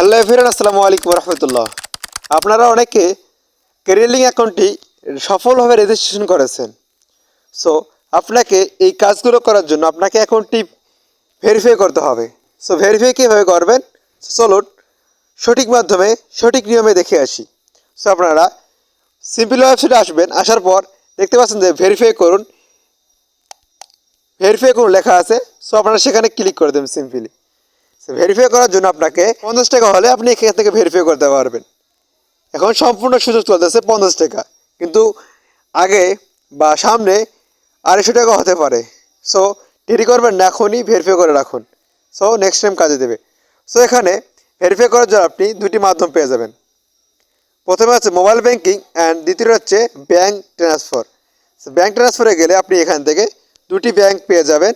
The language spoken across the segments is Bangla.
হ্যালো এভরিওয়ান, আসসালামু আলাইকুম রহমতুল্লাহ। আপনারা অনেকে ক্যারিয়ালিং অ্যাকাউন্টটি সফলভাবে রেজিস্ট্রেশন করেছেন। সো আপনাকে এই কাজগুলো করার জন্য আপনাকে অ্যাকাউন্টটি ভেরিফাই করতে হবে। সো ভেরিফাই কীভাবে করবেন? চলুন সঠিক মাধ্যমে, সঠিক নিয়মে দেখে আসি। সো আপনারা সিম্পল ওয়েবসাইটে আসবেন, আসার পর দেখতে পাচ্ছেন যে ভেরিফাই করুন। ভেরিফাই করুন লেখা আছে। সো আপনারা সেখানে ক্লিক করে দেবেন সিম্পলি ভেরিফাই করার জন্য আপনাকে পঞ্চাশ টাকা হলে আপনি এখান থেকে ভেরিফাই করতে পারবেন। এখন সম্পূর্ণ সুযোগ চলতেছে পঞ্চাশ টাকা। কিন্তু আগে বা সামনে আড়াইশো টাকা হতে পারে। সো দেরি করবেন না, এখনই ভেরিফাই করে রাখুন। সো নেক্সট টাইম কাজে দেবে। সো এখানে ভেরিফাই করার জন্য আপনি দুটি মাধ্যম পেয়ে যাবেন। প্রথমে হচ্ছে মোবাইল ব্যাঙ্কিং অ্যান্ড দ্বিতীয় হচ্ছে ব্যাঙ্ক ট্রান্সফার ব্যাংক ট্রান্সফারে গেলে আপনি এখান থেকে দুটি ব্যাংক পেয়ে যাবেন।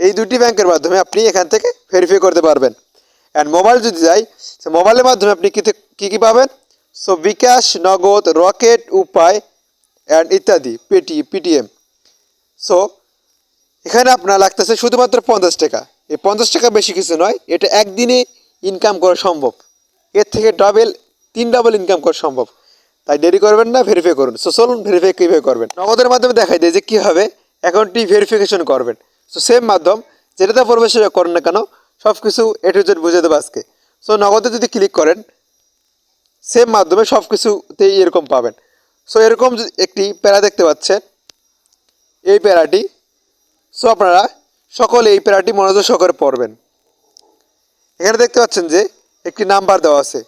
এই দুটি ব্যাংকের মাধ্যমে আপনি এখান থেকে ভেরিফাই করতে পারবেন। অ্যান্ড মোবাইল যদি যাই সে মোবাইলের মাধ্যমে আপনি কী কী কী পাবেন? সো বিকাশ, নগদ, রকেট, উপায় অ্যান্ড ইত্যাদি, পেটি, পিটিএম। সো এখানে আপনার লাগতেছে শুধুমাত্র পঞ্চাশ টাকা। এই পঞ্চাশ টাকা বেশি কিছু নয়, এটা একদিনে ইনকাম করা সম্ভব। এর থেকে ডাবল তিন ডাবল ইনকাম করা সম্ভব। তাই দেরি করবেন না ভেরিফাই করুন। সো চলুন ভেরিফাই কীভাবে করবেন। নগদের মাধ্যমে দেখাই দেয় যে কীভাবে অ্যাকাউন্টটি ভেরিফিকেশন করবেন। সো সেম মাধ্যম যেটাতে প্রবেশ করেন না কেন সব কিছু এ টু জেড বুঝে দেবো আজকে। সো নগদে যদি ক্লিক করেন সেম মাধ্যমে সব কিছুতেই এরকম পাবেন। সো এরকম একটি প্যারা দেখতে পাচ্ছেন, এই প্যারাটি সো আপনারা সকলে এই প্যারাটি মনোযোগ সহকারে পড়বেন। এখানে দেখতে পাচ্ছেন যে একটি নাম্বার দেওয়া আছে।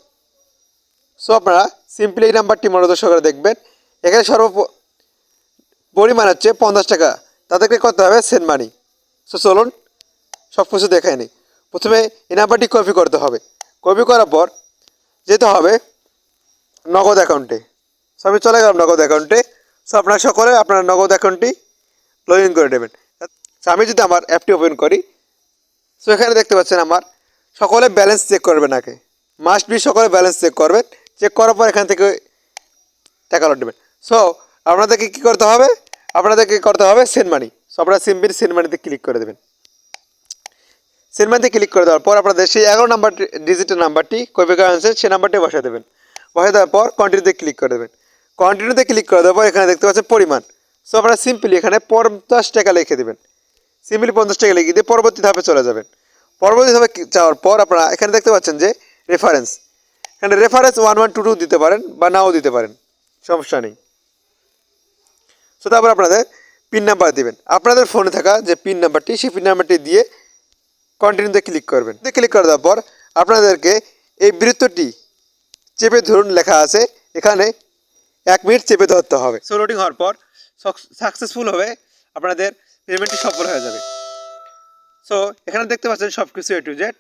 সো আপনারা সিম্পলি এই নাম্বারটি মনোযোগ সহকারে দেখবেন। এখানে সর্ব পরিমাণ হচ্ছে পঞ্চাশ টাকা। তাদেরকে করতে হবে সেন্ড মানি সো চলুন সব কিছু দেখাই নিই প্রথমে এই নাম্বারটি কপি করতে হবে। কপি করার পর যেতে হবে নগদ অ্যাকাউন্টে সো আমি চলে গেলাম নগদ অ্যাকাউন্টে সো আপনারা সকলে আপনার নগদ অ্যাকাউন্টটি লগ ইন করে নেবেন। So, আমি যদি আমার অ্যাপটি ওপেন করি সো এখানে দেখতে পাচ্ছেন আমার সকলে ব্যালেন্স চেক করবেন আগে। মাস্ট বি সকলে ব্যালেন্স চেক করবেন। চেক করার পর এখান থেকে টাকা লোড দেবেন সো আপনাদেরকে কী করতে হবে? আপনাদেরকে করতে হবে? সেন্ড মানি সো আপনারা সিম্পলি সেন্ড মানিতে ক্লিক করে দেবেন। সেন্ড মানিতে ক্লিক করে দেওয়ার পর আপনাদের সেই এগারো নাম্বার ডিজিটের নাম্বারটি করে আনছেন, সেই নাম্বারটি বসিয়ে দেবেন। বসিয়ে দেওয়ার পর কন্টিনিউতে ক্লিক করে দেবেন। কন্টিনিউতে ক্লিক করে দেওয়ার পর এখানে দেখতে পাচ্ছেন পরিমাণ। সো আপনারা সিম্পলি এখানে পঞ্চাশ টাকা লিখে দেবেন। সিম্পলি পঞ্চাশ টাকা লিখে দিয়ে পরবর্তী ধাপে চলে যাবেন। পরবর্তী ধাপে যাওয়ার পর আপনারা এখানে দেখতে পাচ্ছেন যে রেফারেন্স এখানে reference one one two two দিতে পারেন বা নাও দিতে পারেন। সমস্যা নেই। সো তারপর আপনাদের পিন নাম্বার দিবেন। আপনাদের ফোনে থাকা যে পিন নাম্বারটি সেই পিন নাম্বারটি দিয়ে কন্টিনিউতে ক্লিক করবেন। ক্লিক করে দেওয়ার পর আপনাদেরকে এই বৃত্তটি চেপে ধরুন লেখা আছে, এখানে এক মিনিট চেপে ধরতে হবে। সো লোডিং হওয়ার পর সাকসেসফুল হবে, আপনাদের পেমেন্টটি সফল হয়ে যাবে। সো এখানে দেখতে পাচ্ছেন সব কিছু এ টু জেড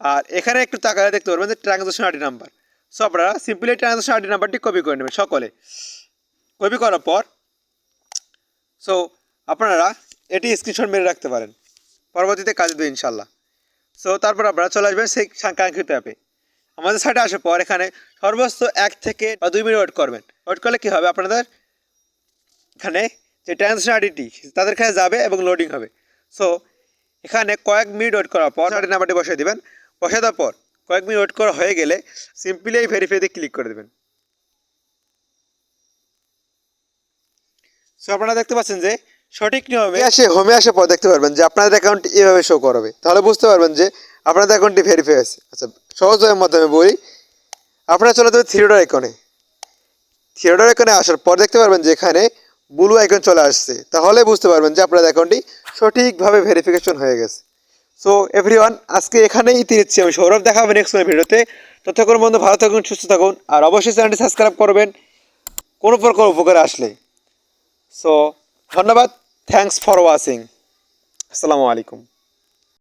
আর এখানে একটু তাকালে দেখতে পারবেন যে ট্রানজাকশন আইডি নাম্বার সো আপনারা সিম্পলি ট্রানজাকশন আইডি নাম্বারটি কপি করে নেবেন সকলে। কপি করার পর সো আপনারা এটি স্ক্রিনশট মেরে রাখতে পারেন। পরবর্তীতে কাজে দেবে ইনশাল্লাহ সো তারপর আপনারা চলে আসবেন সেই কাঙ্ক্ষিত অ্যাপে আমাদের সাইটে আসার পর এখানে সর্বোচ্চ এক থেকে বা দুই মিনিট ওয়েট করবেন। ওয়েট করলে কী হবে? আপনাদের এখানে যে ট্রান্সফার আইডিটি তাদের কাছে যাবে এবং লোডিং হবে। সো এখানে কয়েক মিনিট ওয়েট করার পর আইডি নাম্বারটি বসিয়ে দেবেন। বসিয়ে দেওয়ার পর কয়েক মিনিট ওয়েট করা হয়ে গেলে সিম্পলি এই ভেরিফাইতে ক্লিক করে দেবেন। সো আপনারা দেখতে পাচ্ছেন যে সঠিক নিয়মে আসে, হোমে আসার পর দেখতে পারবেন যে আপনাদের অ্যাকাউন্ট এভাবে শো করবে। তাহলে বুঝতে পারবেন যে আপনাদের অ্যাকাউন্টটি ভেরিফাই আছে আচ্ছা সহজের মাধ্যমে বলি। আপনারা চলে যাবেন থিয়েটার আইকনে থিয়েটার আইকনে আসার পর দেখতে পারবেন যে এখানে ব্লু আইকন চলে আসছে। তাহলে বুঝতে পারবেন যে আপনাদের অ্যাকাউন্টটি সঠিকভাবে ভেরিফিকেশন হয়ে গেছে। সো এভরিওয়ান আজকে এখানেই ইতি আমি সৌরভ দেখাবেন নেক্সট ভিডিওতে। ততক্ষণ বন্ধু, ভালো থাকুন, সুস্থ থাকুন। আর অবশ্যই চ্যানেলটি সাবস্ক্রাইব করবেন। কোনো প্রকার উপকার আসলে। সো ধন্যবাদ। থ্যাংকস ফর ওয়াচিং আসসালামু আলাইকুম